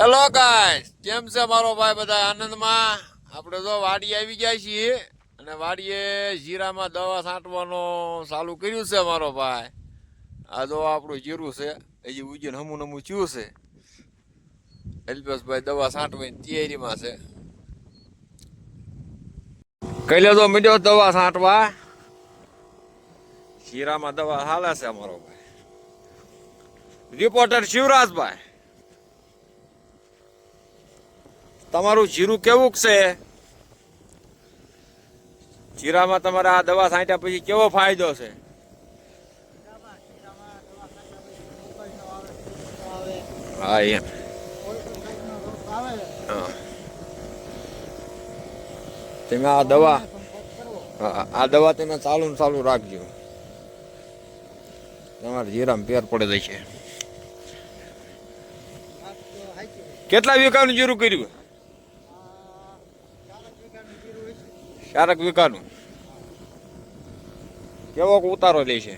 Hello guys કેમ છે મારો ભાઈ બધા આનંદમાં? આપણે તો વાડી આવી ગયા છીએ. અને વાડીએ જીરામાં દવા છાંટવાનો ચાલુ કર્યું છે મારો ભાઈ. આ જો આપણું જીરું છે. હજી ઉજીને હમું નમું ચ્યું છે. અલ્પેશભાઈ દવા છાંટવાની તૈયારીમાં છે. કઈ તો મીડ્યો દવા છાંટવા. જીરામાં દવા હાલે છે અમારો ભાઈ. રિપોર્ટર શિવરાજભાઈ. તમારું જીરું કેવું છે? જીરામાં તમારે આ દવા છાંટ્યા પછી કેવો ફાયદો છે? હા, એમ. તમે આ દવા આ દવા તમે ચાલુ ને ચાલુ રાખજો. તમારે જીરામાં પેર પડે છે. કેટલા વીઘાનું જીરું કર્યું? ચારક વીઘાનું કેવો ઉતારો લે છે?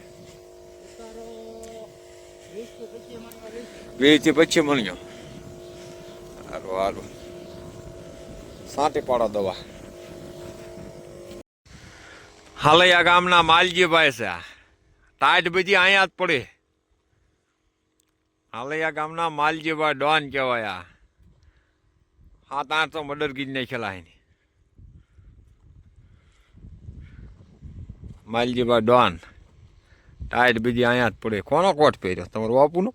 વીસથી પછી મળ્યો હાલો હાલો. સાંટી પાડો દવા. હાલૈયા ગામના માલજીભાઈ છે. ટાઈટ બધી અહીંયા જ પડી. હાલૈયા ગામના માલજીભાઈ ડોન કહેવાય આ. સાત તો મડર ગીજ નાખેલા એની માલજીભાઈ ડોન ટાઈટ બીજી અહીંયા જ પડે. કોનો કોટ પહેર્યો? તમારો બાપુનો?